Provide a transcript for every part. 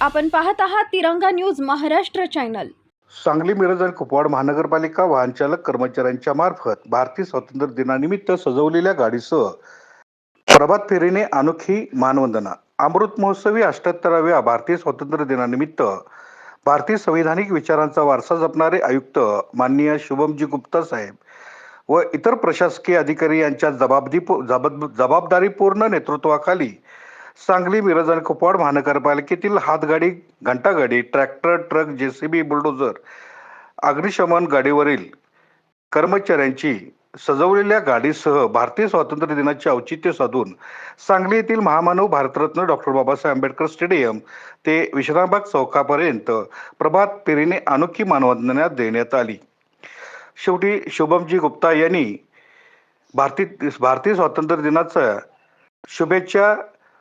आपण पाहत आहात तिरंगा न्यूज महाराष्ट्र चॅनल. सांगली मिरज आणि कुपवाड महानगरपालिका वाहनचालक कर्मचाऱ्यांच्या मार्फत भारतीय स्वातंत्र्य दिनानिमित्त सजवलेल्या गाडीसह प्रभात फेरीने अनोखी मानवंदना. अमृत महोत्सवी अष्ट्याहत्तराव्या भारतीय स्वातंत्र्य दिनानिमित्त भारतीय संविधानिक विचारांचा वारसा जपणारे आयुक्त माननीय शुभमजी गुप्ता साहेब व इतर प्रशासकीय अधिकारी यांच्या जबाबदी जबाबदारीपूर्ण नेतृत्वाखाली सांगली मिरज आणि कुपवाड महानगरपालिकेतील हातगाडी घंटागाडी ट्रॅक्टर ट्रक जेसीबी बुलडोजर अग्निशमन गाडीवरील कर्मचाऱ्यांची सजवलेल्या गाडीसह भारतीय स्वातंत्र्य दिनाचे औचित्य साधून सांगली येथील महामानव भारतरत्न डॉक्टर बाबासाहेब आंबेडकर स्टेडियम ते विश्रामबाग चौकापर्यंत प्रभात फेरीने अनोखी मानवंदना देण्यात आली. शेवटी शुभमजी गुप्ता यांनी भारती भारतीय स्वातंत्र्य दिनाचा शुभेच्छा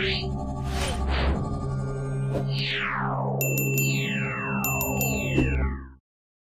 Yeah.